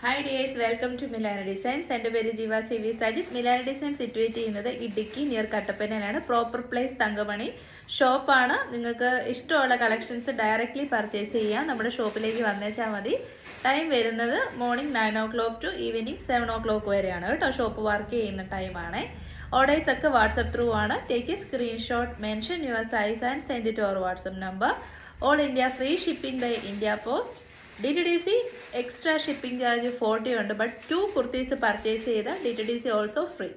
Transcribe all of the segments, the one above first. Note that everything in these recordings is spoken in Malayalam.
Hi dears welcome to Milana designs എന്റെ പേര് Jeeva C V Sajith. Milana designs situate ചെയ്യുന്നത് ഇടുക്കി നിയർ കട്ടപ്പനയിലാണ്. പ്രോപ്പർ പ്ലേസ് തങ്കമണി ഷോപ്പാണ്. നിങ്ങൾക്ക് ഇഷ്ടമുള്ള കളക്ഷൻസ് ഡയറക്റ്റ്ലി പർച്ചേസ് ചെയ്യാം. നമ്മുടെ ഷോപ്പിലേക്ക് വന്നേച്ചാൽ മതി. ടൈം വരുന്നത് morning nine o'clock to evening seven o'clock വരെയാണ് കേട്ടോ. ഷോപ്പ് വർക്ക് ചെയ്യുന്ന ടൈമാണ് ഓർഡേഴ്സ് ഒക്കെ വാട്സപ്പ് ത്രൂ ആണ്. Take a screenshot mention your size and send to our WhatsApp number all India free shipping by India post D T D C extra shipping charge forty ഉണ്ട് ബട്ട് ടു കുർത്തീസ് പർച്ചേസ് ചെയ്ത D T D C also free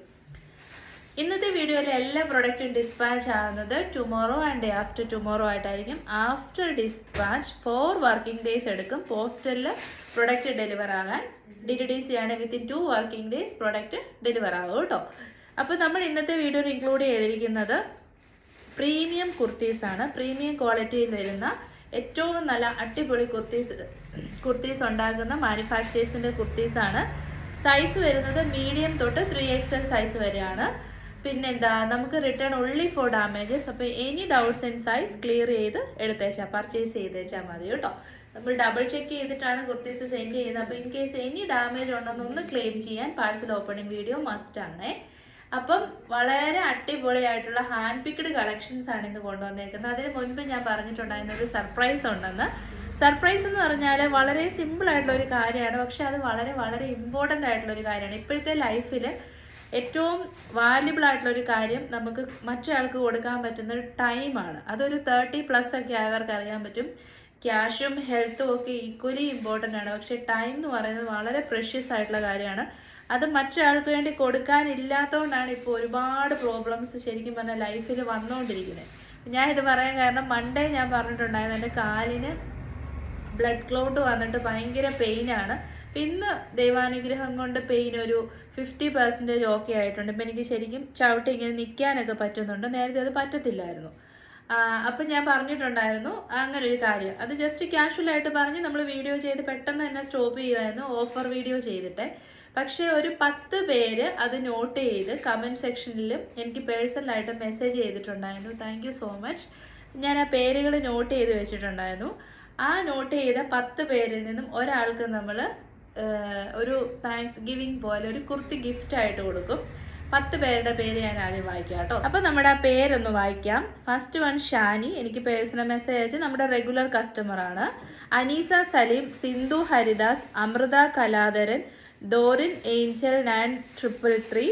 ഇന്നത്തെ വീഡിയോയിൽ എല്ലാ പ്രൊഡക്റ്റും ഡിസ്പാച്ച് ആകുന്നത് tomorrow and day after tomorrow ആയിട്ടായിരിക്കും. After dispatch four working days എടുക്കും പോസ്റ്റലിൽ പ്രൊഡക്റ്റ് ഡെലിവർ ആകാൻ. ഡി ടി ഡി സി ആണ് within two working days product deliver ആകും കേട്ടോ. അപ്പോൾ നമ്മൾ ഇന്നത്തെ വീഡിയോയിൽ ഇൻക്ലൂഡ് ചെയ്തിരിക്കുന്നത് പ്രീമിയം കുർത്തീസ് ആണ്. പ്രീമിയം ക്വാളിറ്റിയിൽ വരുന്ന ഏറ്റവും നല്ല അടിപൊളി കുർത്തീസ് കുർത്തീസ് ഉണ്ടാക്കുന്ന മാനുഫാക്ചേഴ്സിന്റെ കുർത്തീസ് ആണ് സൈസ് വരുന്നത് മീഡിയം തൊട്ട് ത്രീ എക്സ് സൈസ് വരെയാണ്. പിന്നെന്താ നമുക്ക് റിട്ടേൺ ഒൺലി ഫോർ ഡാമേജസ് അപ്പോൾ any doubts and size clear ചെയ്ത് എടുത്തേച്ചാൽ പർച്ചേസ് ചെയ്തേച്ചാൽ മതി കേട്ടോ. നമ്മൾ ഡബിൾ ചെക്ക് ചെയ്തിട്ടാണ് കുർത്തീസ് സെൻഡ് ചെയ്യുന്നത്. അപ്പോൾ ഇൻ കേസ് എനി ഡാമേജ് ഉണ്ടെന്നൊന്ന് ക്ലെയിം ചെയ്യാൻ പാഴ്സൽ ഓപ്പണിംഗ് വീഡിയോ മസ്റ്റ് ആണേ. അപ്പം വളരെ അടിപൊളിയായിട്ടുള്ള ഹാൻഡ് പിക്ഡ് കളക്ഷൻസ് ആണ് ഇന്ന് കൊണ്ടുവന്നേക്കുന്നത്. അതിന് മുൻപ് ഞാൻ പറഞ്ഞിട്ടുണ്ടായിരുന്ന ഒരു സർപ്രൈസ് ഉണ്ടെന്ന്. സർപ്രൈസ് എന്ന് പറഞ്ഞാൽ വളരെ സിമ്പിൾ ആയിട്ടുള്ള ഒരു കാര്യമാണ്. പക്ഷെ അത് വളരെ വളരെ ഇമ്പോർട്ടന്റ് ആയിട്ടുള്ള ഒരു കാര്യമാണ്. ഇപ്പോഴത്തെ ലൈഫിൽ ഏറ്റവും വാല്യുബിൾ ആയിട്ടുള്ള ഒരു കാര്യം നമുക്ക് മറ്റൊരാൾക്ക് കൊടുക്കാൻ പറ്റുന്ന ഒരു ടൈമാണ് അതൊരു തേർട്ടി പ്ലസ് ഒക്കെ ആയവർക്ക് അറിയാൻ പറ്റും. ക്യാഷും ഹെൽത്തും ഒക്കെ ഈക്വലി ഇമ്പോർട്ടന്റ് ആണ്. പക്ഷേ ടൈം എന്ന് പറയുന്നത് വളരെ പ്രഷ്യസ് ആയിട്ടുള്ള കാര്യമാണ്. അത് മറ്റൊരാൾക്ക് വേണ്ടി കൊടുക്കാനില്ലാത്തതുകൊണ്ടാണ് ഇപ്പോൾ ഒരുപാട് പ്രോബ്ലംസ് ശരിക്കും പറഞ്ഞാൽ ലൈഫിൽ വന്നുകൊണ്ടിരിക്കുന്നത് ഞാൻ ഇത് പറയാൻ കാരണം മൺഡേ ഞാൻ പറഞ്ഞിട്ടുണ്ടായിരുന്നു എന്റെ കാലിന് ബ്ലഡ് ക്ലോട്ട് വന്നിട്ട് ഭയങ്കര പെയിനാണ് ഇന്ന് ദൈവാനുഗ്രഹം കൊണ്ട് പെയിൻ ഒരു ഫിഫ്റ്റി പെർസെന്റേജ് ഓക്കെ ആയിട്ടുണ്ട്. ഇപ്പം എനിക്ക് ശരിക്കും ചവിട്ടി ഇങ്ങനെ നിൽക്കാനൊക്കെ പറ്റുന്നുണ്ട്. നേരത്തെ അത് പറ്റത്തില്ലായിരുന്നു. അപ്പം ഞാൻ പറഞ്ഞിട്ടുണ്ടായിരുന്നു അങ്ങനെ ഒരു കാര്യം. അത് ജസ്റ്റ് കാഷ്വലായിട്ട് പറഞ്ഞ് നമ്മൾ വീഡിയോ ചെയ്ത് പെട്ടെന്ന് തന്നെ സ്റ്റോപ്പ് ചെയ്യുമായിരുന്നു ഓഫർ വീഡിയോ ചെയ്തിട്ട്. പക്ഷേ ഒരു പത്ത് പേര് അത് നോട്ട് ചെയ്ത് കമന്റ് സെക്ഷനിലും എനിക്ക് പേഴ്സണലായിട്ട് മെസ്സേജ് ചെയ്തിട്ടുണ്ടായിരുന്നു. താങ്ക് സോ മച്ച് ഞാൻ ആ പേരുകൾ നോട്ട് ചെയ്ത് വെച്ചിട്ടുണ്ടായിരുന്നു. ആ നോട്ട് ചെയ്ത പത്ത് പേരിൽ നിന്നും ഒരാൾക്ക് നമ്മൾ ഒരു താങ്ക്സ് ഗിവിങ് പോലെ ഒരു കുർത്തി ഗിഫ്റ്റ് ആയിട്ട് കൊടുക്കും. പത്ത് പേരുടെ പേര് ഞാൻ ആദ്യം വായിക്കാം കേട്ടോ. അപ്പൊ നമ്മുടെ ആ പേരൊന്ന് വായിക്കാം. ഫസ്റ്റ് വൺ ഷാനി എനിക്ക് പേഴ്സണൽ മെസ്സേജ് അയച്ച് നമ്മുടെ റെഗുലർ കസ്റ്റമർ ആണ്. Aneesa Saleem Sindhu Haridas Amritha Kaladharan Doreen Angel nine triple three.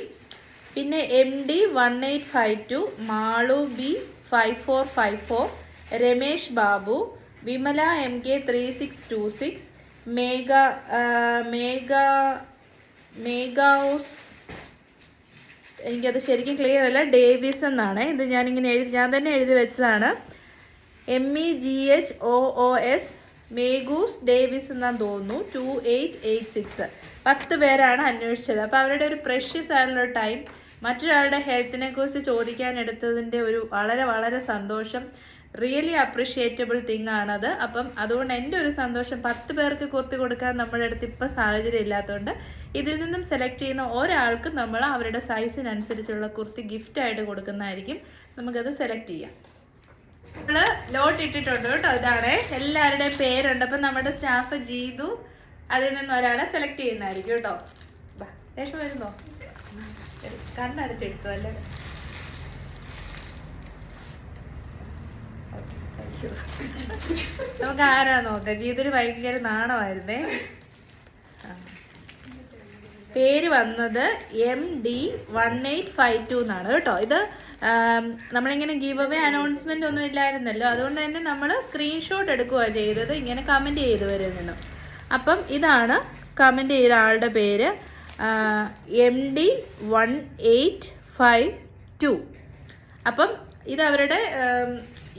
പിന്നെ M D one eight five two Malu B five four five four Ramesh Babu Vimala M K three six two six Megha Megha Megha's എനിക്കത് ശരിക്കും ക്ലിയർ അല്ല. ഡേവിസ് എന്നാണ്. ഇത് ഞാനിങ്ങനെ എഴുതി ഞാൻ തന്നെ എഴുതി വെച്ചതാണ്. M E G H O O S Meghoos Davis എന്നാന്ന് തോന്നുന്നു. ടു എയ്റ്റ് എയ്റ്റ് സിക്സ് പത്ത് പേരാണ് അന്വേഷിച്ചത്. അപ്പോൾ അവരുടെ ഒരു പ്രഷ്യസ് ആയിട്ടുള്ള ടൈം മറ്റൊരാളുടെ ഹെൽത്തിനെ കുറിച്ച് ചോദിക്കാൻ എടുത്തതിന്റെ ഒരു വളരെ വളരെ സന്തോഷം. റിയലി അപ്രിഷിയേറ്റബിൾ തിങ് ആണത്. അപ്പം അതുകൊണ്ട് എന്റെ ഒരു സന്തോഷം പത്ത് പേർക്ക് കുർത്തി കൊടുക്കാൻ നമ്മുടെ അടുത്ത് ഇപ്പം സാഹചര്യം ഇല്ലാത്തതുകൊണ്ട് ഇതിൽ നിന്നും സെലക്ട് ചെയ്യുന്ന ഒരാൾക്ക് നമ്മൾ അവരുടെ സൈസിനനുസരിച്ചുള്ള കുർത്തി ഗിഫ്റ്റായിട്ട് കൊടുക്കുന്നതായിരിക്കും. നമുക്കത് സെലക്ട് ചെയ്യാം. നമ്മൾ ലോട്ട് ഇട്ടിട്ടുണ്ട് കേട്ടോ ഇതാണ്. എല്ലാവരുടെയും പേരുണ്ട്. അപ്പം നമ്മുടെ സ്റ്റാഫ് ജീതു അതിൽ നിന്ന് ഒരാളെ സെലക്ട് ചെയ്യുന്നതായിരിക്കും കേട്ടോ. രേഷ്മ വരുന്നോ? കണ്ണടച്ചെടുത്തു അല്ലേ? നമുക്ക് ആരാ നോക്ക? ജീതുന് ഭയങ്കര നാണമായിരുന്നേ. പേര് വന്നത് M D one eight five two എന്നാണ് കേട്ടോ. ഇത് നമ്മളിങ്ങനെ ഗീവ് അവേ അനൗൺസ്മെന്റ് ഒന്നും ഇല്ലായിരുന്നല്ലോ. അതുകൊണ്ട് തന്നെ നമ്മൾ സ്ക്രീൻഷോട്ട് എടുക്കുക ചെയ്തത് ഇങ്ങനെ കമന്റ് ചെയ്തവരിൽ നിന്നും അപ്പം ഇതാണ് കമന്റ് ചെയ്ത ആളുടെ പേര് M D one eight five two അപ്പം ഇത് അവരുടെ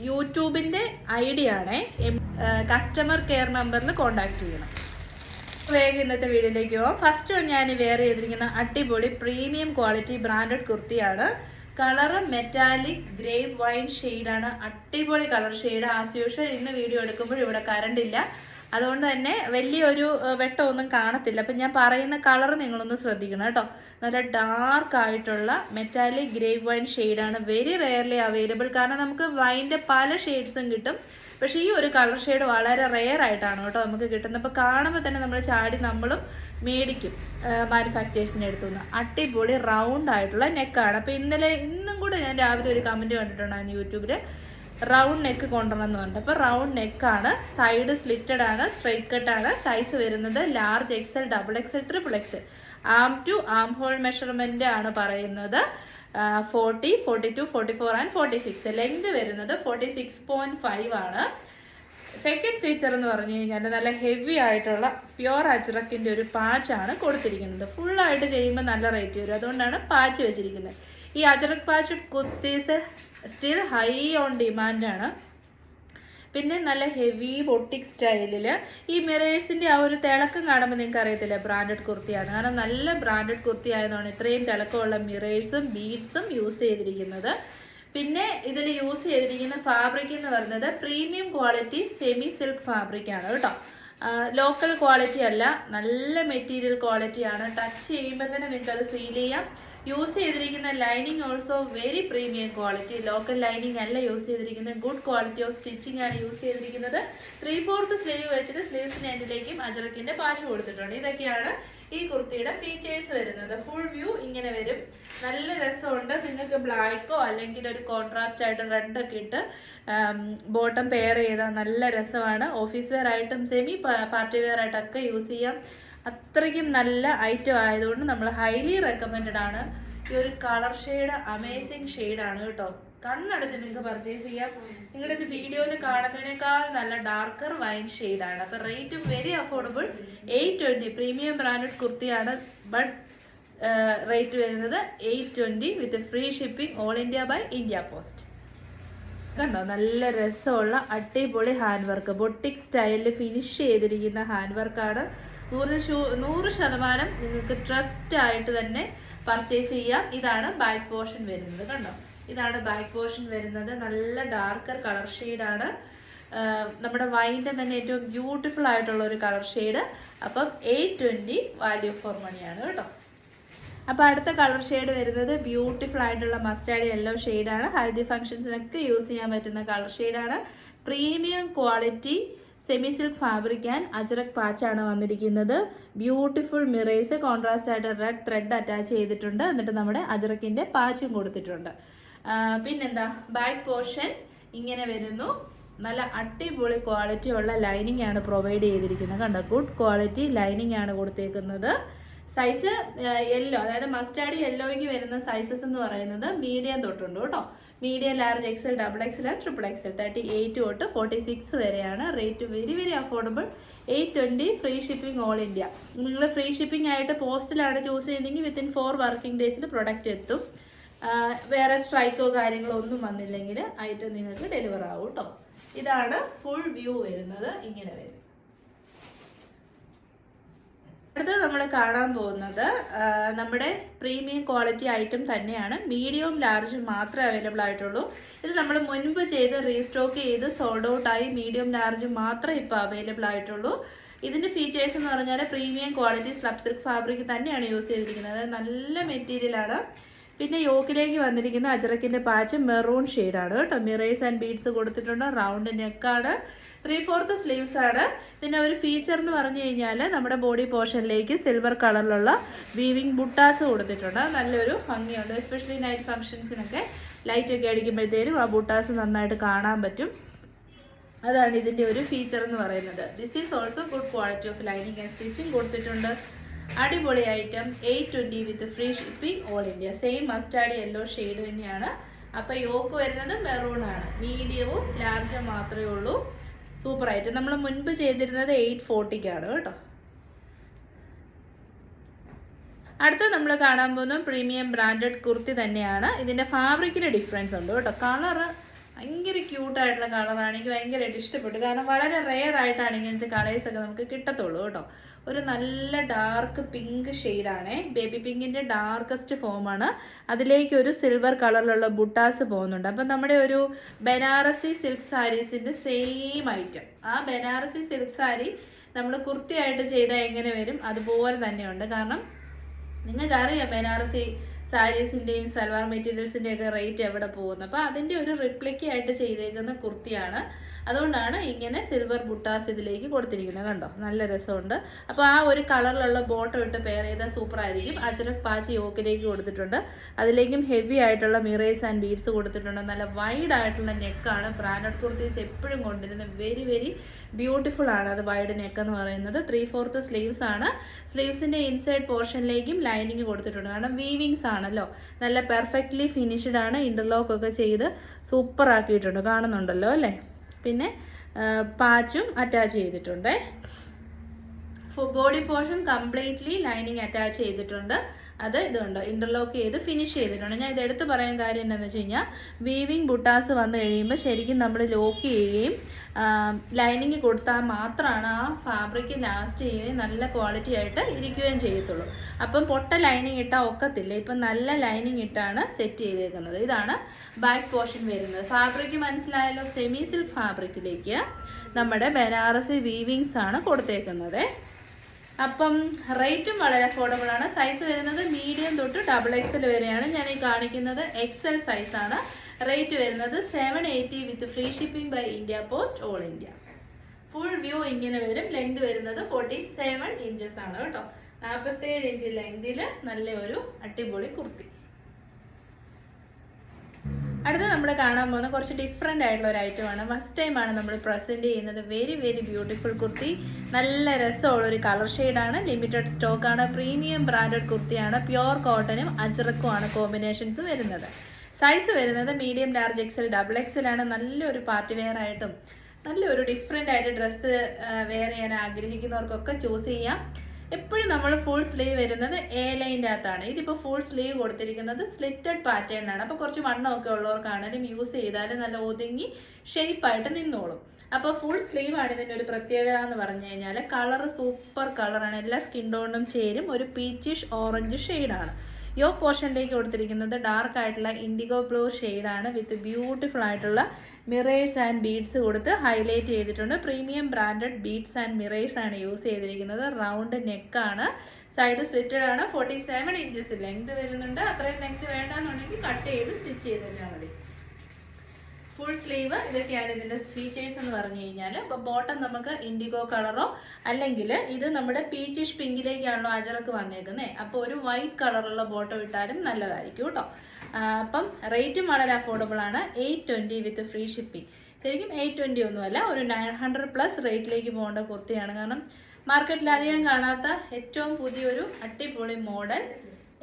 യൂട്യൂബിന്റെ ഐ ഡി ആണ്. കസ്റ്റമർ കെയർ നമ്പറിൽ കോൺടാക്ട് ചെയ്യണം. വേഗം ഇന്നത്തെ വീഡിയോയിലേക്ക് പോകാം ഫസ്റ്റ് ഞാൻ വെയർ ചെയ്തിരിക്കുന്ന അടിപൊളി പ്രീമിയം ക്വാളിറ്റി ബ്രാൻഡഡ് കുർത്തിയാണ്. കളറ് മെറ്റാലിക് ഗ്രേ വൈൻ ഷെയ്ഡാണ് അടിപൊളി കളർ ഷെയ്ഡ് ആസ് യൂഷ്വൽ ഇന്ന് വീഡിയോ എടുക്കുമ്പോൾ ഇവിടെ കറണ്ട് ഇല്ല. അതുകൊണ്ട് തന്നെ വലിയൊരു വെട്ടമൊന്നും കാണത്തില്ല. അപ്പം ഞാൻ പറയുന്ന കളർ നിങ്ങളൊന്ന് ശ്രദ്ധിക്കണം കേട്ടോ. നല്ല ഡാർക്ക് ആയിട്ടുള്ള മെറ്റാലിക് ഗ്രേ വൈൻ ഷെയ്ഡാണ് വെരി റെയർലി അവൈലബിൾ കാരണം നമുക്ക് വൈന്റെ പല ഷെയ്ഡ്സും കിട്ടും. പക്ഷേ ഈ ഒരു കളർ ഷെയ്ഡ് വളരെ റെയർ ആയിട്ടാണ് കേട്ടോ നമുക്ക് കിട്ടുന്നത്. അപ്പോൾ കാണുമ്പോൾ തന്നെ നമ്മൾ ചാടി നമ്മളും മേടിക്കും. മാനുഫാക്ചേഴ്സിന്റെ അടുത്തുനിന്ന് അടിപൊളി റൗണ്ട് ആയിട്ടുള്ള നെക്കാണ് അപ്പോൾ ഇന്നലെ ഇന്നും കൂടെ ഞാൻ രാവിലെ ഒരു കമന്റ് കണ്ടിട്ടുണ്ടായിരുന്നു യൂട്യൂബിൽ റൗണ്ട് നെക്ക് കൊണ്ടുവരണം എന്ന് പറഞ്ഞിട്ട്. അപ്പോൾ റൗണ്ട് നെക്കാണ് സൈഡ് സ്ലിറ്റഡ് ആണ്. സ്ട്രൈറ്റ് കട്ടാണ് സൈസ് വരുന്നത് large XL double XL triple XL arm to armhole measurement ആണ് പറയുന്നത്. Forty forty two forty four and forty six length വരുന്നത് ഫോർട്ടി സിക്സ് പോയിന്റ് ഫൈവ് ആണ്. സെക്കൻഡ് ഫീച്ചർ എന്ന് പറഞ്ഞു കഴിഞ്ഞാൽ നല്ല ഹെവി ആയിട്ടുള്ള പ്യുവർ അജ്രക്കിന്റെ ഒരു പാച്ച് ആണ് കൊടുത്തിരിക്കുന്നത്. ഫുൾ ആയിട്ട് ചെയ്യുമ്പോൾ നല്ല റേറ്റ് വരും. അതുകൊണ്ടാണ് പാച്ച് വെച്ചിരിക്കുന്നത്. ഈ ajrak patch kurtis still high on ഡിമാൻഡാണ് പിന്നെ നല്ല ഹെവി ബൊട്ടിക് സ്റ്റൈലിൽ ഈ മിറേഴ്സിന്റെ ആ ഒരു തിളക്കം കാണുമ്പോൾ നിങ്ങൾക്ക് അറിയത്തില്ല ബ്രാൻഡഡ് കുർത്തിയാണ്. കാരണം നല്ല ബ്രാൻഡഡ് കുർത്തി ആയതുകൊണ്ട് ഇത്രയും തിളക്കമുള്ള മിറേഴ്സും ബീഡ്സും യൂസ് ചെയ്തിരിക്കുന്നത്. പിന്നെ ഇതിൽ യൂസ് ചെയ്തിരിക്കുന്ന ഫാബ്രിക് എന്ന് പറയുന്നത് premium quality semi silk fabric ആണ് കേട്ടോ. ലോക്കൽ ക്വാളിറ്റി അല്ല നല്ല മെറ്റീരിയൽ ക്വാളിറ്റി ആണ്. ടച്ച് ചെയ്യുമ്പോൾ തന്നെ നിങ്ങൾക്ക് അത് ഫീൽ ചെയ്യാം. യൂസ് ചെയ്തിരിക്കുന്ന lining also very premium quality local lining അല്ല യൂസ് ചെയ്തിരിക്കുന്നത്. ഗുഡ് ക്വാളിറ്റി ഓഫ് സ്റ്റിച്ചിങ് ആണ് യൂസ് ചെയ്തിരിക്കുന്നത്. ത്രീ ഫോർത്ത് സ്ലീവ് വെച്ചിട്ട് സ്ലീവ്സിന് എൻഡിലേക്കും അജറക്കിന്റെ പാച്ച് കൊടുത്തിട്ടുണ്ട്. ഇതൊക്കെയാണ് ഈ കുർത്തിയുടെ ഫീച്ചേഴ്സ് വരുന്നത്. ഫുൾ വ്യൂ ഇങ്ങനെ വരും. നല്ല രസമുണ്ട്. നിങ്ങൾക്ക് ബ്ലാക്കോ അല്ലെങ്കിൽ ഒരു കോൺട്രാസ്റ്റ് ആയിട്ട് റെഡൊക്കെ ഇട്ട് ബോട്ടം പെയർ ചെയ്താൽ നല്ല രസമാണ്. ഓഫീസ് വെയർ ആയിട്ടും സെമി പാർട്ടി വെയർ ആയിട്ടൊക്കെ യൂസ് ചെയ്യാം. അത്രയ്ക്കും നല്ല ഐറ്റം ആയതുകൊണ്ട് നമ്മൾ ഹൈലി റെക്കമെൻഡ് ആണ്. ഈ ഒരു കളർ ഷെയ്ഡ് അമേസിങ് ആണ് കേട്ടോ. കണ്ണടച്ച് നിങ്ങൾക്ക് പർച്ചേസ് ചെയ്യാം. നിങ്ങളുടെ ഇത് വീഡിയോയിൽ കാണുന്നതിനേക്കാൾ നല്ല ഡാർക്കർ വൈൻ ഷെയ്ഡാണ് അപ്പോൾ rate very affordable eight twenty premium branded കുർത്തിയാണ് ബട്ട് റേറ്റ് വരുന്നത് eight twenty with free shipping all India by India post കണ്ടോ? നല്ല രസമുള്ള അടിപൊളി ഹാൻഡ് വർക്ക് ബൊട്ടിക് സ്റ്റൈലിൽ ഫിനിഷ് ചെയ്തിരിക്കുന്ന ഹാൻഡ് വർക്കാണ് നൂറ് ഷൂ നൂറ് ശതമാനം നിങ്ങൾക്ക് ട്രസ്റ്റ് ആയിട്ട് തന്നെ പർച്ചേസ് ചെയ്യാം. ഇതാണ് ബാക്ക് പോർഷൻ വരുന്നത് കണ്ടോ? ഇതാണ് ബാക്ക് പോർഷൻ വരുന്നത്. നല്ല ഡാർക്കർ കളർ ഷെയ്ഡാണ് നമ്മുടെ വൈന്റെ തന്നെ ഏറ്റവും ബ്യൂട്ടിഫുൾ ആയിട്ടുള്ള ഒരു കളർ ഷെയ്ഡ് അപ്പം എയ്റ്റ് ട്വന്റി വാല്യൂ ഫോർ മണിയാണ് കേട്ടോ. അപ്പോൾ അടുത്ത കളർ ഷെയ്ഡ് വരുന്നത് ബ്യൂട്ടിഫുൾ ആയിട്ടുള്ള മസ്റ്റാർഡ് യെല്ലോ ഷെയ്ഡാണ് ഹൽദി ഫംഗ്ഷൻസിനൊക്കെ യൂസ് ചെയ്യാൻ പറ്റുന്ന കളർ ഷെയ്ഡാണ് premium quality semi silk fabric and ajrak പാച്ചാണ് വന്നിരിക്കുന്നത്. ബ്യൂട്ടിഫുൾ മിറേഴ്സ് കോൺട്രാസ്റ്റ് ആയിട്ട് റെഡ് ത്രെഡ് അറ്റാച്ച് ചെയ്തിട്ടുണ്ട്. എന്നിട്ട് നമ്മുടെ അജറക്കിന്റെ പാച്ചും കൊടുത്തിട്ടുണ്ട്. പിന്നെന്താ? ബാക്ക് പോർഷൻ ഇങ്ങനെ വരുന്നു. നല്ല അടിപൊളി ക്വാളിറ്റി ഉള്ള ലൈനിങ് ആണ് പ്രൊവൈഡ് ചെയ്തിരിക്കുന്നത്. കണ്ടോ? ഗുഡ് ക്വാളിറ്റി ലൈനിങ് ആണ് കൊടുത്തേക്കുന്നത്. സൈസ് യെല്ലോ അതായത് മസ്റ്റാർഡ് യെല്ലോയ്ക്ക് വരുന്ന സൈസസ് എന്ന് പറയുന്നത് മീഡിയം തൊട്ടുണ്ട് കേട്ടോ. Medium large XL double XL triple XL thirty eight തൊട്ട് ഫോർട്ടി സിക്സ് വരെയാണ് rate very very affordable eight twenty free shipping all India നിങ്ങൾ ഫ്രീ ഷിപ്പിംഗ് ആയിട്ട് പോസ്റ്റിലാണ് ചൂസ് ചെയ്യുന്നതെങ്കിൽ വിത്തിൻ ഫോർ വർക്കിംഗ് ഡേയ്സിൽ പ്രൊഡക്റ്റ് എത്തും. വേറെ സ്ട്രൈക്കോ കാര്യങ്ങളോ ഒന്നും വന്നില്ലെങ്കിൽ ഐറ്റം നിങ്ങൾക്ക് ഡെലിവർ ആവും കേട്ടോ ഇതാണ് ഫുൾ വ്യൂ വരുന്നത്. ഇങ്ങനെ വരും. അടുത്തത് നമ്മൾ കാണാൻ പോകുന്നത് നമ്മുടെ പ്രീമിയം ക്വാളിറ്റി ഐറ്റം തന്നെയാണ്. മീഡിയവും ലാർജും മാത്രമേ അവൈലബിൾ ആയിട്ടുള്ളൂ. ഇത് നമ്മൾ മുൻപ് ചെയ്ത് റീസ്റ്റോക്ക് ചെയ്ത് സോൾഡ് ഔട്ട് ആയി മീഡിയം ലാർജും മാത്രമേ ഇപ്പോൾ അവൈലബിൾ ആയിട്ടുള്ളൂ. ഇതിന്റെ ഫീച്ചേഴ്സ് എന്ന് പറഞ്ഞാൽ premium quality slub silk fabric തന്നെയാണ് യൂസ് ചെയ്തിരിക്കുന്നത്. നല്ല മെറ്റീരിയൽ ആണ്. പിന്നെ യോക്കിലേക്ക് വന്നിരിക്കുന്ന അജറക്കിന്റെ പാച്ച് മെറൂൺ ആണ് കേട്ടോ. മിറേഴ്സ് ആൻഡ് ബീഡ്സ് കൊടുത്തിട്ടുണ്ട്. റൗണ്ട് നെക്കാണ്. ത്രീ ഫോർത്ത് സ്ലീവ്സ് ആണ്. പിന്നെ ഒരു ഫീച്ചർ എന്ന് പറഞ്ഞു കഴിഞ്ഞാൽ നമ്മുടെ ബോഡി പോർഷനിലേക്ക് സിൽവർ കളറിലുള്ള വീവിംഗ് ബുട്ടാസ് കൊടുത്തിട്ടുണ്ട്. നല്ലൊരു ഭംഗിയുണ്ട്. എസ്പെഷ്യലി നൈറ്റ് ഫംഗ്ഷൻസിനൊക്കെ ലൈറ്റ് ഒക്കെ അടിക്കുമ്പോഴത്തേനും ആ ബുട്ടാസ് നന്നായിട്ട് കാണാൻ പറ്റും. അതാണ് ഇതിന്റെ ഒരു ഫീച്ചർ എന്ന് പറയുന്നത്. This is also good quality of lining and stitching കൊടുത്തിട്ടുണ്ട്. അടിപൊളി item eight twenty with free shipping all India same mustard yellow shade തന്നെയാണ്. അപ്പോൾ യോക്ക് വരുന്നത് മെറൂൺ ആണ്. മീഡിയവും ലാർജും മാത്രമേ ഉള്ളൂ. സൂപ്പർ ഐറ്റം നമ്മൾ മുൻപ് ചെയ്തിരുന്നത് എയ്റ്റ് ഫോർട്ടിക്കാണ് കേട്ടോ. അടുത്ത നമ്മൾ കാണാൻ പോകുന്ന പ്രീമിയം ബ്രാൻഡഡ് കുർത്തി തന്നെയാണ്. ഇതിന്റെ ഫാബ്രിക്കിന് ഡിഫറൻസ് ഉണ്ട് കേട്ടോ. കളറ് ഭയങ്കര ക്യൂട്ടായിട്ടുള്ള കളറാണ് എനിക്ക് ഭയങ്കരമായിട്ട് ഇഷ്ടപ്പെട്ടു. കാരണം വളരെ റെയർ ആയിട്ടാണ് ഇങ്ങനത്തെ കളേഴ്സ് ഒക്കെ നമുക്ക് കിട്ടത്തുള്ളൂ കേട്ടോ. ഒരു നല്ല ഡാർക്ക് പിങ്ക് ഷെയ്ഡാണേ ബേബി പിങ്കിന്റെ ഡാർക്കസ്റ്റ് ഫോമാണ് അതിലേക്ക് ഒരു സിൽവർ കളറിലുള്ള ബുട്ടാസ് പോകുന്നുണ്ട്. അപ്പം നമ്മുടെ ഒരു ബനാറസി സിൽക്ക് സാരീസിന്റെ സെയിം ഐറ്റം ആ ബനാറസി സിൽക്ക് സാരി നമ്മൾ കുർത്തിയായിട്ട് ചെയ്താൽ എങ്ങനെ വരും? അതുപോലെ തന്നെയുണ്ട്. കാരണം നിങ്ങൾക്ക് നിങ്ങൾക്കറിയാം ബനാറസി സാരീസിന്റെയും സൽവാർ മെറ്റീരിയൽസിന്റെയും ഒക്കെ റേറ്റ് എവിടെ പോകുന്നു? അപ്പോൾ അതിന്റെ ഒരു റിപ്ലിക്ക ആയിട്ട് ചെയ്തേക്കുന്ന കുർത്തിയാണ് അതുകൊണ്ടാണ് ഇങ്ങനെ സിൽവർ ബുട്ടാസ് ഇതിലേക്ക് കൊടുത്തിരിക്കുന്നത്. കണ്ടോ? നല്ല രസമുണ്ട്. അപ്പോൾ ആ ഒരു കളറിലുള്ള ബോട്ടം ഇട്ട് പെയർ ചെയ്താൽ സൂപ്പർ ആയിരിക്കും. അജരക് പാച്ച് യോക്കിലേക്ക് കൊടുത്തിട്ടുണ്ട്. അതിലേക്കും ഹെവി ആയിട്ടുള്ള മിറേഴ്സ് ആൻഡ് ബീഡ്സ് കൊടുത്തിട്ടുണ്ട്. നല്ല വൈഡ് ആയിട്ടുള്ള നെക്കാണ് ബ്രാൻഡഡ് കുർത്തീസ് എപ്പോഴും കൊണ്ടിരുന്നത് വെരി വെരി ബ്യൂട്ടിഫുൾ ആണ് അത് വൈഡ് നെക്ക് എന്ന് പറയുന്നത്. ത്രീ ഫോർത്ത് സ്ലീവ്സ് ആണ് സ്ലീവ്സിന്റെ ഇൻസൈഡ് പോർഷനിലേക്കും ലൈനിങ് കൊടുത്തിട്ടുണ്ട്. കാരണം വീവിങ്സ് ആണല്ലോ. നല്ല പെർഫെക്റ്റ്ലി ഫിനിഷ്ഡ് ആണ്. ഇന്റർലോക്ക് ഒക്കെ ചെയ്ത് സൂപ്പർ ആക്കിയിട്ടുണ്ട്. കാണുന്നുണ്ടല്ലോ അല്ലേ? പിന്നെ പാച്ചും അറ്റാച്ച് ചെയ്തിട്ടുണ്ട്. Body portion completely lining attach ചെയ്തിട്ടുണ്ട്. അത് ഇതുണ്ട്. ഇന്റർലോക്ക് ചെയ്ത് ഫിനിഷ് ചെയ്തിട്ടുണ്ട്. ഞാൻ ഇത് എടുത്ത് പറയാൻ കാര്യം എന്താണെന്ന് വെച്ച് കഴിഞ്ഞാൽ വീവിങ് ബുട്ടാസ് വന്നു കഴിയുമ്പോൾ ശരിക്കും നമ്മൾ ലോക്ക് ചെയ്യുകയും ലൈനിങ് കൊടുത്താൽ മാത്രമാണ് ആ ഫാബ്രിക് ലാസ്റ്റ് ചെയ്യുകയും നല്ല ക്വാളിറ്റി ആയിട്ട് ഇരിക്കുകയും ചെയ്യത്തുള്ളൂ. അപ്പം പൊട്ട ലൈനിങ് ഇട്ടാൽ ഒക്കത്തില്ല. ഇപ്പം നല്ല ലൈനിങ് ഇട്ടാണ് സെറ്റ് ചെയ്തേക്കുന്നത്. ഇതാണ് ബാക്ക് പോർഷൻ വരുന്നത്. ഫാബ്രിക് മനസ്സിലായല്ലോ? സെമി സിൽക്ക് ഫാബ്രിക്കിലേക്ക് നമ്മുടെ ബനാറസി വീവിങ്സ് ആണ് കൊടുത്തേക്കുന്നത്. അപ്പം റേറ്റും വളരെ അഫോർഡബിൾ ആണ്. സൈസ് വരുന്നത് മീഡിയം തൊട്ട് ഡബിൾ എക്സൽ വരെയാണ്. ഞാൻ ഈ കാണിക്കുന്നത് എക്സൽ ആണ്. റേറ്റ് വരുന്നത് seven eighty with free shipping by India post all India full view ഇങ്ങനെ വരും. ലെങ്ത് വരുന്നത് ഫോർട്ടി സെവൻ ഇഞ്ചസ് ആണ് കേട്ടോ. നാൽപ്പത്തേഴ് ഇഞ്ച് ലെങ്തിൽ നല്ല ഒരു അടിപൊളി കുർത്തി. അടുത്ത നമ്മൾ കാണാൻ പോകുന്ന കുറച്ച് ഡിഫറെന്റ് ആയിട്ടുള്ള ഒരു ഐറ്റമാണ് ഫസ്റ്റ് ടൈമാണ് നമ്മൾ പ്രസന്റ് ചെയ്യുന്നത്. Very very beautiful kurti. നല്ല രസമുള്ള ഒരു കളർ ഷെയ്ഡാണ് ലിമിറ്റഡ് സ്റ്റോക്ക് ആണ്. പ്രീമിയം ബ്രാൻഡഡ് കുർത്തിയാണ്. പ്യുവർ കോട്ടനും അജറക്കുമാണ് കോമ്പിനേഷൻസ് വരുന്നത്. സൈസ് വരുന്നത് medium large XL double XL ആണ്. നല്ലൊരു പാർട്ടി വെയർ ആയിട്ടും നല്ലൊരു ഡിഫറെന്റ് ആയിട്ട് ഡ്രസ്സ് വെയർ ചെയ്യാൻ ആഗ്രഹിക്കുന്നവർക്കൊക്കെ ചൂസ് ചെയ്യാം. എപ്പോഴും നമ്മൾ ഫുൾ സ്ലീവ് വരുന്നത് എ ലൈന്റെ അകത്താണ് ഇതിപ്പോൾ ഫുൾ സ്ലീവ് കൊടുത്തിരിക്കുന്നത് സ്ലിറ്റഡ് പാറ്റേൺ ആണ്. അപ്പോൾ കുറച്ച് വണ്ണമൊക്കെ ഉള്ളവർക്കാണെങ്കിലും യൂസ് ചെയ്താലും നല്ല ഒതുങ്ങി ഷേപ്പായിട്ട് നിന്നോളും. അപ്പോൾ ഫുൾ സ്ലീവ് ആണ് ഇതിന്റെ ഒരു പ്രത്യേകത എന്ന് പറഞ്ഞു കഴിഞ്ഞാൽ കളർ സൂപ്പർ കളറാണ് എല്ലാ സ്കിൻ ടോണിനും ചേരും. ഒരു പീച്ചിഷ് ഓറഞ്ച് ഷെയ്ഡാണ് യോ പോർഷനിലേക്ക് കൊടുത്തിരിക്കുന്നത് ഡാർക്ക് ആയിട്ടുള്ള ഇൻഡിഗോ ബ്ലൂ ഷെയ്ഡാണ് വിത്ത് ബ്യൂട്ടിഫുൾ ആയിട്ടുള്ള മിറേഴ്സ് ആൻഡ് ബീഡ്സ് കൊടുത്ത് ഹൈലൈറ്റ് ചെയ്തിട്ടുണ്ട്. Premium branded beads and mirrors ആണ് യൂസ് ചെയ്തിരിക്കുന്നത്. റൗണ്ട് നെക്കാണ് സൈഡ് സ്ലിറ്റഡ് ആണ്. ഫോർട്ടി സെവൻ ഇഞ്ചസ് ലെങ്ത് വരുന്നുണ്ട്. അത്രയും ലെങ്ത് വേണ്ടെന്നുണ്ടെങ്കിൽ കട്ട് ചെയ്ത് സ്റ്റിച്ച് ചെയ്ത് വെച്ചാൽ മതി. ഫുൾ സ്ലീവ് ഇതൊക്കെയാണ് ഇതിന്റെ ഫീച്ചേഴ്സ് എന്ന് പറഞ്ഞു കഴിഞ്ഞാൽ അപ്പോൾ ബോട്ടം നമുക്ക് ഇൻഡിഗോ കളറോ അല്ലെങ്കിൽ ഇത് നമ്മുടെ പീച്ചിഷ് പിങ്കിലേക്കാണല്ലോ അജറക്ക് വന്നേക്കുന്നത് അപ്പോൾ ഒരു വൈറ്റ് കളറുള്ള ബോട്ടം ഇട്ടാലും നല്ലതായിരിക്കും കേട്ടോ. അപ്പം റേറ്റും വളരെ അഫോർഡബിൾ ആണ്. Eight twenty with free shipping ശരിക്കും എയ്റ്റ് ട്വന്റി ഒന്നുമല്ല ഒരു നയൻ ഹൺഡ്രഡ് പ്ലസ് റേറ്റിലേക്ക് പോകേണ്ട കുർത്തിയാണ്. കാരണം മാർക്കറ്റിൽ അധികം കാണാത്ത ഏറ്റവും പുതിയൊരു അടിപൊളി model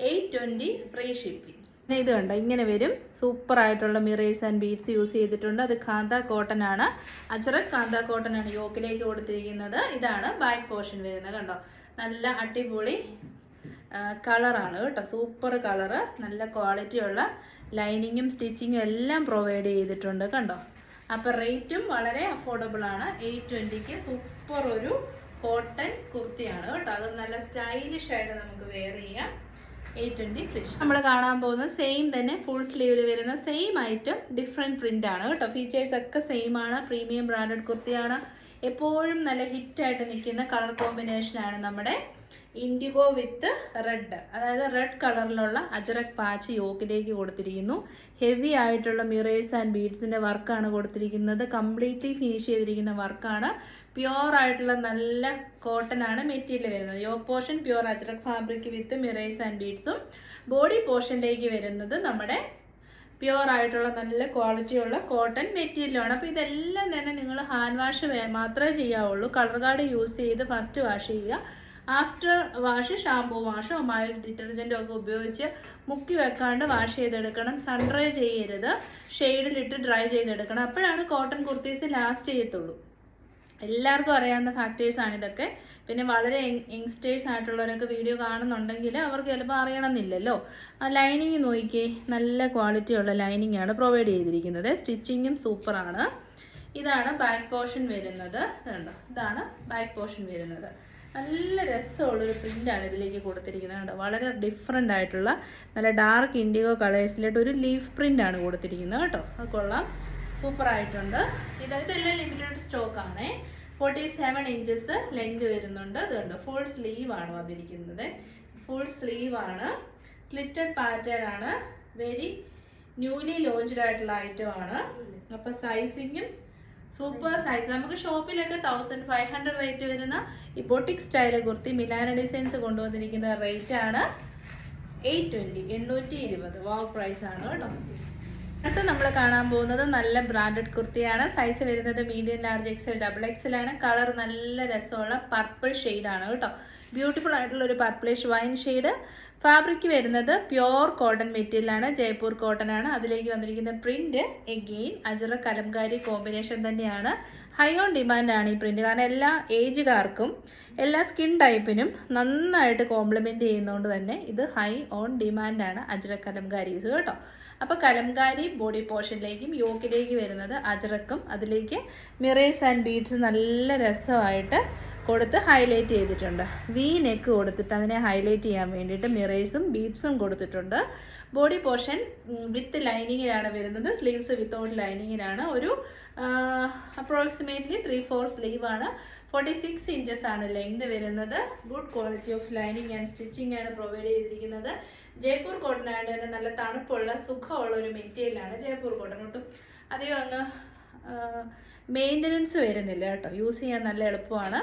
eight twenty free shipping ഇത് കണ്ടോ ഇങ്ങനെ വരും. സൂപ്പർ ആയിട്ടുള്ള മിറേഴ്സ് ആൻഡ് ബീഡ്സ് യൂസ് ചെയ്തിട്ടുണ്ട്. അത് കാന്ത കോട്ടൺ ആണ്. അച്ചറക് കാന്ത കോട്ടൺ ആണ് യോക്കിലേക്ക് കൊടുത്തിരിക്കുന്നത്. ഇതാണ് ബാക്ക് പോർഷൻ വരുന്നത് കണ്ടോ. നല്ല അടിപൊളി കളറാണ് കേട്ടോ. സൂപ്പർ കളറ് നല്ല ക്വാളിറ്റി ഉള്ള ലൈനിങ്ങും സ്റ്റിച്ചിങ്ങും എല്ലാം പ്രൊവൈഡ് ചെയ്തിട്ടുണ്ട് കണ്ടോ. അപ്പോൾ റേറ്റും വളരെ അഫോർഡബിൾ ആണ്. എയ്റ്റ് ട്വന്റിക്ക് സൂപ്പർ ഒരു കോട്ടൺ കുർത്തിയാണ് കേട്ടോ. അത് നല്ല സ്റ്റൈലിഷ് ആയിട്ട് നമുക്ക് വെയർ ചെയ്യാം. എയ്റ്റ് ട്വന്റി ഫ്രിഷ് നമ്മൾ കാണാൻ പോകുന്ന സെയിം തന്നെ ഫുൾ സ്ലീവിൽ വരുന്ന സെയിം ഐറ്റം ഡിഫറെന്റ് പ്രിന്റ് ആണ് കേട്ടോ. ഫീച്ചേഴ്സ് ഒക്കെ സെയിം ആണ്. പ്രീമിയം ബ്രാൻഡഡ് കുർത്തിയാണ് എപ്പോഴും നല്ല ഹിറ്റായിട്ട് നിൽക്കുന്ന കളർ കോമ്പിനേഷൻ ആണ് നമ്മുടെ ഇൻഡിഗോ വിത്ത് റെഡ് അതായത് റെഡ് കളറിലുള്ള അജറക് പാച്ച് യോക്കിലേക്ക് കൊടുത്തിരിക്കുന്നു. ഹെവി ആയിട്ടുള്ള മിറേഴ്സ് ആൻഡ് ബീഡ്സിന്റെ വർക്കാണ് കൊടുത്തിരിക്കുന്നത്. കംപ്ലീറ്റ്ലി ഫിനിഷ് ചെയ്തിരിക്കുന്ന വർക്കാണ് പ്യുവർ ആയിട്ടുള്ള നല്ല കോട്ടൺ ആണ് മെറ്റീരിയൽ വരുന്നത്. Yoke portion pure ajrak fabric with mirrors and ബീഡ്സും body പോർഷനിലേക്ക് വരുന്നത് നമ്മുടെ പ്യുവർ ആയിട്ടുള്ള നല്ല ക്വാളിറ്റിയുള്ള കോട്ടൺ മെറ്റീരിയലാണ് അപ്പോൾ ഇതെല്ലാം തന്നെ നിങ്ങൾ ഹാൻഡ് വാഷ് മാത്രമേ ചെയ്യാവുള്ളൂ. കളർ കാർഡ് യൂസ് ചെയ്ത് ഫസ്റ്റ് വാഷ് ചെയ്യുക. ആഫ്റ്റർ വാഷ് ഷാമ്പൂ വാഷോ മൈൽഡ് ഡിറ്റർജന്റോ ഒക്കെ ഉപയോഗിച്ച് മുക്കി വെക്കാണ്ട് വാഷ് ചെയ്തെടുക്കണം. സൺ ഡ്രൈ ചെയ്യരുത്. ഷെയ്ഡിലിട്ട് ഡ്രൈ ചെയ്തെടുക്കണം. അപ്പോഴാണ് കോട്ടൺ കുർത്തീസ് ലാസ്റ്റ് ചെയ്യത്തുള്ളൂ. എല്ലാവർക്കും അറിയാവുന്ന ഫാക്ടേഴ്സ് ആണ് ഇതൊക്കെ. പിന്നെ വളരെ യങ്സ്റ്റേഴ്സ് ആയിട്ടുള്ളവരൊക്കെ വീഡിയോ കാണുന്നുണ്ടെങ്കിൽ അവർക്ക് ചിലപ്പോൾ അറിയണമെന്നില്ലല്ലോ. ലൈനിങ് നോക്കിയേ നല്ല ക്വാളിറ്റിയുള്ള ലൈനിങ് ആണ് പ്രൊവൈഡ് ചെയ്തിരിക്കുന്നത്. സ്റ്റിച്ചിങ്ങും സൂപ്പറാണ് ഇതാണ് ബാക്ക് പോർഷൻ വരുന്നത്. കണ്ടോ? ഇതാണ് ബാക്ക് പോർഷൻ വരുന്നത്. നല്ല രസമുള്ളൊരു പ്രിന്റാണ് ഇതിലേക്ക് കൊടുത്തിരിക്കുന്നത്. കേട്ടോ വളരെ ഡിഫറെന്റ് ആയിട്ടുള്ള നല്ല ഡാർക്ക് ഇൻഡിഗോ കളേഴ്സിലായിട്ട് ഒരു ലീഫ് പ്രിന്റാണ് കൊടുത്തിരിക്കുന്നത്. കേട്ടോ അത് കൊള്ളാം. സൂപ്പർ ആയിട്ടുണ്ട് ഇത് ഇതെല്ലാം ലിമിറ്റഡ് സ്റ്റോക്ക് ആണേ. ഫോർട്ടി സെവൻ ഇഞ്ചസ് ലെങ്ത് വരുന്നുണ്ട് ഇതുണ്ട് ഫുൾ സ്ലീവ് ആണ് വന്നിരിക്കുന്നത്. ഫുൾ സ്ലീവ് ആണ്. സ്ലിറ്റഡ് പാറ്റേൺ ആണ്. വെരി ന്യൂലി ലോഞ്ച്ഡ് ആയിട്ടുള്ള ഐറ്റം ആണ്. അപ്പൊ സൈസിങ്ങും സൂപ്പർ സൈസ് നമുക്ക് ഷോപ്പിലൊക്കെ തൗസൻഡ് ഫൈവ് ഹൺഡ്രഡ് റേറ്റ് വരുന്ന ഈ സ്റ്റൈൽ കുർത്തി മിലാന ഡിസൈൻസ് കൊണ്ടുവന്നിരിക്കുന്ന റേറ്റ് ആണ്. എയ്റ്റ് ട്വന്റി എണ്ണൂറ്റി ഇരുപത്. വാവ് പ്രൈസ് ആണ് കേട്ടോ. അടുത്ത നമ്മൾ കാണാൻ പോകുന്നത് നല്ല ബ്രാൻഡഡ് കുർത്തിയാണ്. സൈസ് വരുന്നത് medium large XL double XL ആണ്. കളർ നല്ല രസമുള്ള പർപ്പിൾ ആണ് കേട്ടോ. ബ്യൂട്ടിഫുൾ ആയിട്ടുള്ള ഒരു പർപ്പിളിഷ് വൈൻ ഷെയ്ഡ് ഫാബ്രിക് വരുന്നത് പ്യോർ കോട്ടൺ മെറ്റീരിയലാണ് ജയ്പൂർ കോട്ടൺ ആണ്. അതിലേക്ക് വന്നിരിക്കുന്ന print again ajrak kalamkari combination തന്നെയാണ്. ഹൈ ഓൺ ഡിമാൻഡ് ആണ് ഈ പ്രിന്റ് കാരണം എല്ലാ ഏജുകാർക്കും എല്ലാ സ്കിൻ ടൈപ്പിനും നന്നായിട്ട് കോംപ്ലിമെന്റ് ചെയ്യുന്നതുകൊണ്ട് തന്നെ ഇത് ഹൈ ഓൺ ഡിമാൻഡ് ആണ് അജറ കലംകാരീസ് കേട്ടോ. അപ്പോൾ കലംകാരി ബോഡി പോർഷനിലേക്കും യോക്കിലേക്ക് വരുന്നത് അജറക്കും. അതിലേക്ക് മിറേഴ്സ് ആൻഡ് ബീഡ്സ് നല്ല രസമായിട്ട് കൊടുത്ത് ഹൈലൈറ്റ് ചെയ്തിട്ടുണ്ട്. വി നെക്ക് കൊടുത്തിട്ട് അതിനെ ഹൈലൈറ്റ് ചെയ്യാൻ വേണ്ടിയിട്ട് മിറേഴ്സും ബീഡ്സും കൊടുത്തിട്ടുണ്ട്. ബോഡി പോർഷൻ വിത്ത് ലൈനിങ്ങിലാണ് വരുന്നത്. സ്ലീവ്സ് വിത്തൗട്ട് ലൈനിങ്ങിലാണ് ഒരു അപ്രോക്സിമേറ്റ്ലി ത്രീ ഫോർ സ്ലീവ് ആണ് ഫോർട്ടി സിക്സ് ഇഞ്ചസ് ആണ് ലെങ്ത് വരുന്നത്. Good quality of lining and stitching ആണ് പ്രൊവൈഡ് ചെയ്തിരിക്കുന്നത്. ജയ്പൂർ കോട്ടൺ ആയതുകൊണ്ട് തന്നെ നല്ല തണുപ്പുള്ള സുഖമുള്ള ഒരു മെറ്റീരിയലാണ് ജയ്പൂർ കോട്ടൺ ഒട്ടും അധികം അങ്ങ് മെയിന്റനൻസ് വരുന്നില്ല കേട്ടോ. യൂസ് ചെയ്യാൻ നല്ല എളുപ്പമാണ്.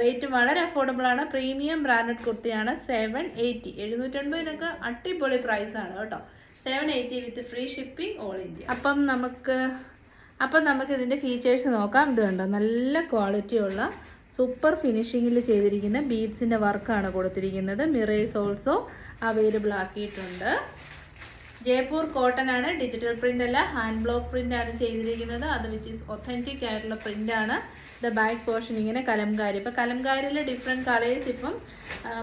റേറ്റ് വളരെ അഫോർഡബിൾ ആണ്. പ്രീമിയം ബ്രാൻഡഡ് കുർത്തിയാണ് സെവൻ എയ്റ്റി എഴുന്നൂറ്റൻപതിനൊക്കെ അടിപൊളി പ്രൈസ് ആണ് കേട്ടോ. Seven eighty with free shipping all India അപ്പം നമുക്ക് അപ്പം നമുക്ക് ഇതിന്റെ ഫീച്ചേഴ്സ് നോക്കാം. ഇത് കണ്ടോ? നല്ല ക്വാളിറ്റി ഉള്ള സൂപ്പർ ഫിനിഷിങ്ങിൽ ചെയ്തിരിക്കുന്ന ബീഡ്സിന്റെ വർക്കാണ് കൊടുത്തിരിക്കുന്നത്. മിറേഴ്സ് ഓൾസോ അവൈലബിൾ ആക്കിയിട്ടുണ്ട്. ജയ്പൂർ കോട്ടൺ ആണ് ഡിജിറ്റൽ പ്രിന്റ് അല്ല ഹാൻഡ് ബ്ലോക്ക് പ്രിന്റ് ആണ് ചെയ്തിരിക്കുന്നത്. അത് വിച്ച് ഈസ് ഒത്തന്റിക് ആയിട്ടുള്ള പ്രിന്റ് ആണ്. ദ ബാക്ക് പോർഷൻ ഇങ്ങനെ കലംകാരി. ഇപ്പൊ കലംകാരിയിലെ ഡിഫറെന്റ് കളേഴ്സ് ഇപ്പം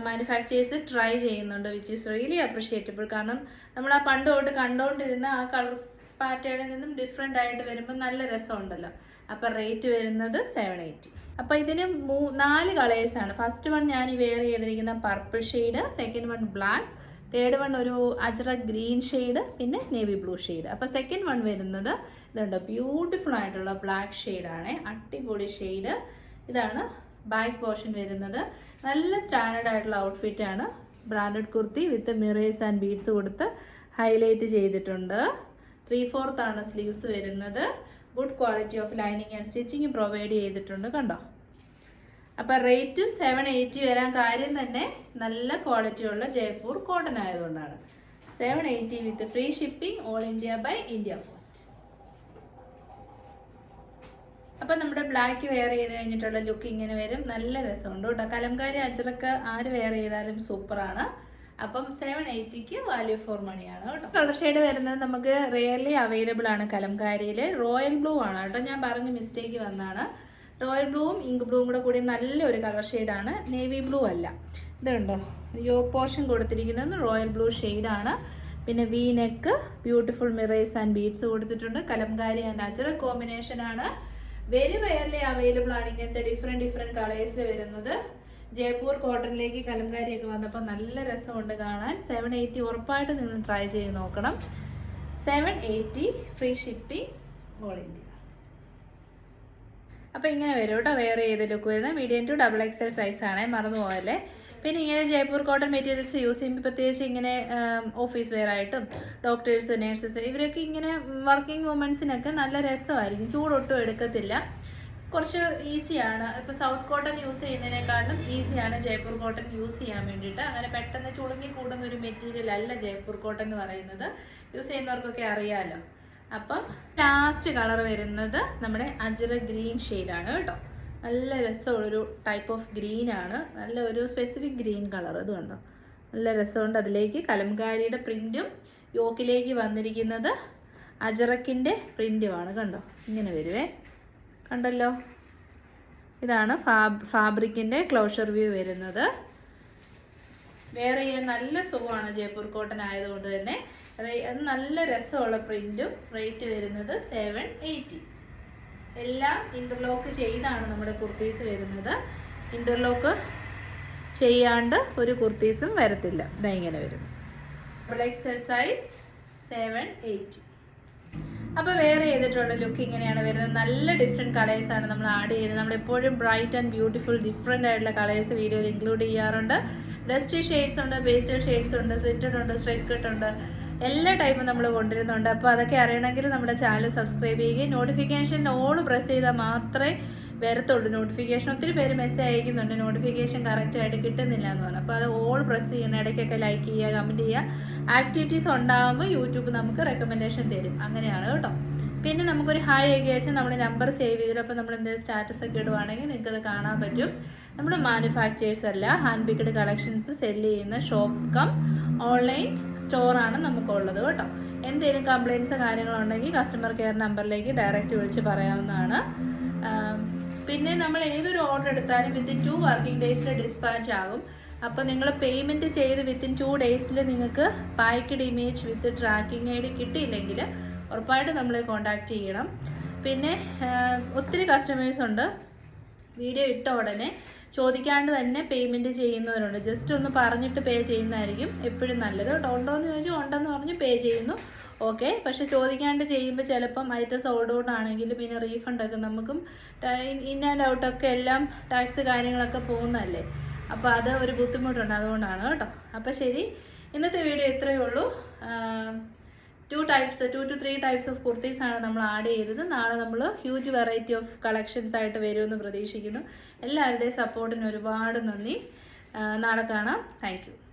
മാനുഫാക്ചേഴ്സ് ട്രൈ ചെയ്യുന്നുണ്ട് വിച്ച് ഈസ് റിയലി അപ്രിഷിയേറ്റബിൾ കാരണം നമ്മൾ ആ പണ്ട് തൊട്ട് കണ്ടുകൊണ്ടിരുന്ന ആ കളർ പാറ്റേണിൽ നിന്നും ഡിഫറെന്റ് ആയിട്ട് വരുമ്പോൾ നല്ല രസമുണ്ടല്ലോ. അപ്പൊ റേറ്റ് വരുന്നത് സെവൻ എയ്റ്റി അപ്പൊ ഇതിന് മൂ- നാല് കളേഴ്സ് ആണ്. ഫസ്റ്റ് വൺ ഞാൻ വെയർ ചെയ്തിരിക്കുന്ന purple shade second one black third one ഒരു അജ്ര ഗ്രീൻ ഷെയ്ഡ് പിന്നെ നേവി ബ്ലൂ ഷെയ്ഡ് അപ്പോൾ സെക്കൻഡ് വൺ വരുന്നത് ഇതുണ്ട് ബ്യൂട്ടിഫുൾ ആയിട്ടുള്ള ബ്ലാക്ക് ഷെയ്ഡാണ് അടിപൊളി ഷെയ്ഡ് ഇതാണ് ബാക്ക് പോർഷൻ വരുന്നത്. നല്ല സ്റ്റാൻഡേർഡ് ആയിട്ടുള്ള ഔട്ട്ഫിറ്റ് ആണ്. Branded kurti with mirrors and beads കൊടുത്ത് ഹൈലൈറ്റ് ചെയ്തിട്ടുണ്ട്. ത്രീ ഫോർത്ത് ആണ് സ്ലീവ്സ് വരുന്നത്. Good quality of lining and stitching provide ചെയ്തിട്ടുണ്ട് കണ്ടോ? അപ്പം റേറ്റ് സെവൻ എയ്റ്റി വരാൻ കാര്യം തന്നെ നല്ല ക്വാളിറ്റി ഉള്ള ജയ്പൂർ കോട്ടൺ ആയതുകൊണ്ടാണ്. Seven eighty with free shipping all India by India post അപ്പം നമ്മുടെ ബ്ലാക്ക് വെയർ ചെയ്ത് കഴിഞ്ഞിട്ടുള്ള ലുക്ക് ഇങ്ങനെ വരും. നല്ല രസമുണ്ട് കേട്ടോ. കലംകാരി അച്ചറക്ക് ആര് വെയർ ചെയ്താലും സൂപ്പറാണ് അപ്പം സെവൻ എയ്റ്റിക്ക് വാല്യൂ ഫോർ മണിയാണ് കേട്ടോ. കളർ ഷെയ്ഡ് വരുന്നത് നമുക്ക് റിയലി അവൈലബിൾ ആണ് കലംകാരിയിൽ റോയൽ ബ്ലൂ ആണ് കേട്ടോ. ഞാൻ പറഞ്ഞ മിസ്റ്റേക്ക് വന്നാണ്. റോയൽ ബ്ലൂവും ഇങ്ക് ബ്ലൂവും കൂടെ കൂടി നല്ലൊരു കളർ ഷെയ്ഡാണ് നേവി ബ്ലൂ അല്ല. ഇതുണ്ടോ? യോ പോർഷൻ കൊടുത്തിരിക്കുന്നത് റോയൽ ബ്ലൂ ഷെയ്ഡാണ് പിന്നെ V neck beautiful mirrors and beads കൊടുത്തിട്ടുണ്ട്. കലംകാരി ആൻഡ് നാച്ചുറൽ കോമ്പിനേഷൻ ആണ്. വെരി റയർലി അവൈലബിൾ ആണ് ഇങ്ങനത്തെ ഡിഫറെന്റ് ഡിഫറെന്റ് കളേഴ്സിൽ വരുന്നത്. ജയ്പൂർ കോട്ടണിലേക്ക് കലംകാരിയൊക്കെ വന്നപ്പോൾ നല്ല രസമുണ്ട് കാണാൻ. സെവൻ എയ്റ്റി ഉറപ്പായിട്ട് നിങ്ങൾ ട്രൈ ചെയ്ത് നോക്കണം. Seven eighty free shipping all India അപ്പോൾ ഇങ്ങനെ വരും കേട്ടോ വേറെ ഏത് ലുക്ക് വരുന്നത്? Medium to double XL size ആണ് മറന്നു പോകല്ലേ പിന്നെ ഇങ്ങനെ ജയ്പൂർ കോട്ടൺ മെറ്റീരിയൽസ് യൂസ് ചെയ്യുമ്പോൾ പ്രത്യേകിച്ച് ഇങ്ങനെ ഓഫീസ് വെയർ ആയിട്ടും ഡോക്ടേഴ്സ് നേഴ്സസ് ഇവരൊക്കെ ഇങ്ങനെ വർക്കിംഗ് വുമൻസിനൊക്കെ നല്ല രസമായിരിക്കും. ചൂടൊട്ടും എടുക്കത്തില്ല. കുറച്ച് ഈസിയാണ്. ഇപ്പോൾ സൗത്ത് കോട്ടൺ യൂസ് ചെയ്യുന്നതിനെക്കാളും ഈസിയാണ് ജയ്പൂർ കോട്ടൺ യൂസ് ചെയ്യാൻ വേണ്ടിയിട്ട്. അങ്ങനെ പെട്ടെന്ന് ചുളുങ്ങി കൂടുന്ന ഒരു മെറ്റീരിയൽ അല്ല ജയ്പൂർ കോട്ടൺ എന്ന് പറയുന്നത്. യൂസ് ചെയ്യുന്നവർക്കൊക്കെ അറിയാമല്ലോ അപ്പം ലാസ്റ്റ് കളർ വരുന്നത് നമ്മുടെ അജറ ഗ്രീൻ ആണ് കേട്ടോ. നല്ല രസമുള്ളൊരു ടൈപ്പ് ഓഫ് ഗ്രീൻ ആണ്. നല്ല ഒരു സ്പെസിഫിക് ഗ്രീൻ കളർ ഇത് കണ്ടോ? നല്ല രസമുണ്ട്. അതിലേക്ക് കലംകാരിയുടെ പ്രിന്റും യോക്കിലേക്ക് വന്നിരിക്കുന്നത് അജറക്കിന്റെ പ്രിന്റുമാണ് കണ്ടോ? ഇങ്ങനെ വരുവേ. കണ്ടല്ലോ? ഇതാണ് ഫാബ് ഫാബ്രിക്കിന്റെ ക്ലോഷർ വ്യൂ വരുന്നത്. വേറെ നല്ല സുഖമാണ് ജയ്പൂർ കോട്ടൺ ആയതുകൊണ്ട് തന്നെ. നല്ല രസമുള്ള പ്രിന്റും റേറ്റ് വരുന്നത് സെവൻ എയ്റ്റി എല്ലാം ഇന്റർലോക്ക് ചെയ്താണ് നമ്മുടെ കുർത്തീസ് വരുന്നത്. ഇന്റർലോക്ക് ചെയ്യാണ്ട് ഒരു കുർത്തീസും വരത്തില്ല. ഇതാ ഇങ്ങനെ വരും double XL size seven eight അപ്പോൾ വേറെ ചെയ്തിട്ടുള്ള ലുക്ക് ഇങ്ങനെയാണ് വരുന്നത്. നല്ല ഡിഫറെന്റ് കളേഴ്സ് ആണ് നമ്മൾ ആഡ് ചെയ്യുന്നത്. നമ്മൾ എപ്പോഴും ബ്രൈറ്റ് ആൻഡ് ബ്യൂട്ടിഫുൾ ഡിഫറെന്റ് ആയിട്ടുള്ള കളേഴ്സ് വീഡിയോയിൽ ഇൻക്ലൂഡ് ചെയ്യാറുണ്ട്. ഡസ്റ്റി ഷെയ്ഡ്സ് ഉണ്ട് പേസ്റ്റൽ ഷെയ്ഡ്സ് ഉണ്ട് സ്ലിറ്റഡ് ഉണ്ട് സ്ട്രെറ്റ് കട്ട് ഉണ്ട്. എല്ലാ ടൈപ്പും നമ്മൾ കൊണ്ടുവരുന്നുണ്ട്. അപ്പോൾ അതൊക്കെ അറിയണമെങ്കിൽ നമ്മുടെ ചാനൽ സബ്സ്ക്രൈബ് ചെയ്യുകയും നോട്ടിഫിക്കേഷൻ ഓൾ പ്രസ് ചെയ്താൽ മാത്രമേ വരത്തുള്ളൂ. നോട്ടിഫിക്കേഷൻ ഒത്തിരി പേര് മെസ്സേജ് അയക്കുന്നുണ്ട്. നോട്ടിഫിക്കേഷൻ കറക്റ്റ് ആയിട്ട് കിട്ടുന്നില്ല എന്ന് പറഞ്ഞു. അപ്പോൾ അത് ഓൾ പ്രസ് ചെയ്യണം ഇടയ്ക്കൊക്കെ ലൈക്ക് ചെയ്യുക കമന്റ് ചെയ്യുക. ആക്ടിവിറ്റീസ് ഉണ്ടാകുമ്പോൾ യൂട്യൂബ് നമുക്ക് റെക്കമെൻഡേഷൻ തരും. അങ്ങനെയാണ് കേട്ടോ. പിന്നെ നമുക്കൊരു ഹായ് ഒക്കെ വെച്ചാൽ നമ്മുടെ നമ്പർ സേവ് ചെയ്തിട്ട് അപ്പോൾ നമ്മൾ എന്തെങ്കിലും സ്റ്റാറ്റസ് ഒക്കെ ഇടുവാണെങ്കിൽ നിങ്ങൾക്ക് അത് കാണാൻ പറ്റും. നമ്മൾ മാനുഫാക്ചേഴ്സ് അല്ല ഹാൻഡ് പിക്കഡ് കളക്ഷൻസ് സെല്ല് ചെയ്യുന്ന ഷോപ്പ് കം ഓൺലൈൻ സ്റ്റോറാണ് നമുക്കുള്ളത് കേട്ടോ. എന്തെങ്കിലും കംപ്ലയിൻസ് കാര്യങ്ങളുണ്ടെങ്കിൽ കസ്റ്റമർ കെയർ നമ്പറിലേക്ക് ഡയറക്റ്റ് വിളിച്ച് പറയാവുന്നതാണ്. പിന്നെ നമ്മൾ ഏതൊരു ഓർഡർ എടുത്താലും വിത്തിൻ ടു വർക്കിംഗ് ഡേയ്സിൽ ഡിസ്പാച്ച് ആകും. അപ്പോൾ നിങ്ങൾ പേയ്മെന്റ് ചെയ്ത് വിത്തിൻ ടു ഡേയ്സിൽ നിങ്ങൾക്ക് packed image with tracking I D കിട്ടിയില്ലെങ്കിൽ ഉറപ്പായിട്ടും നമ്മളെ കോൺടാക്റ്റ് ചെയ്യണം. പിന്നെ ഒത്തിരി കസ്റ്റമേഴ്സ് ഉണ്ട്. വീഡിയോ ഇട്ട ഉടനെ ചോദിക്കാണ്ട് തന്നെ പേയ്മെന്റ് ചെയ്യുന്നവരുണ്ട്. ജസ്റ്റ് ഒന്ന് പറഞ്ഞിട്ട് പേ ചെയ്യുന്നതായിരിക്കും എപ്പോഴും നല്ലത്. ഉണ്ടോ എന്ന് ചോദിച്ചാൽ ഉണ്ടെന്ന് പറഞ്ഞ് പേ ചെയ്യുന്നു. ഓക്കെ പക്ഷെ ചോദിക്കാണ്ട് ചെയ്യുമ്പോൾ ചിലപ്പം അതിന്റെ സോൾഡ് ഔട്ട് ആണെങ്കിൽ പിന്നെ റീഫണ്ട് ഒക്കെ നമുക്കും ഇൻ ആൻഡ് ഔട്ടൊക്കെ എല്ലാം ടാക്സ് കാര്യങ്ങളൊക്കെ പോകുന്നതല്ലേ? അപ്പോൾ അത് ഒരു ബുദ്ധിമുട്ടുണ്ട് അതുകൊണ്ടാണ് കേട്ടോ. അപ്പോൾ ശരി. ഇന്നത്തെ വീഡിയോ ഇത്രയേ ഉള്ളൂ. Two types two two three types of kurtis ആണ് നമ്മൾ ആഡ് ചെയ്തത്. നാളെ നമ്മൾ ഹ്യൂജ് വെറൈറ്റി ഓഫ് കളക്ഷൻസ് ആയിട്ട് വരുമെന്ന് പ്രതീക്ഷിക്കുന്നു. എല്ലാവരുടെയും സപ്പോർട്ടിന് ഒരുപാട് നന്ദി. നാളെ കാണാം. താങ്ക്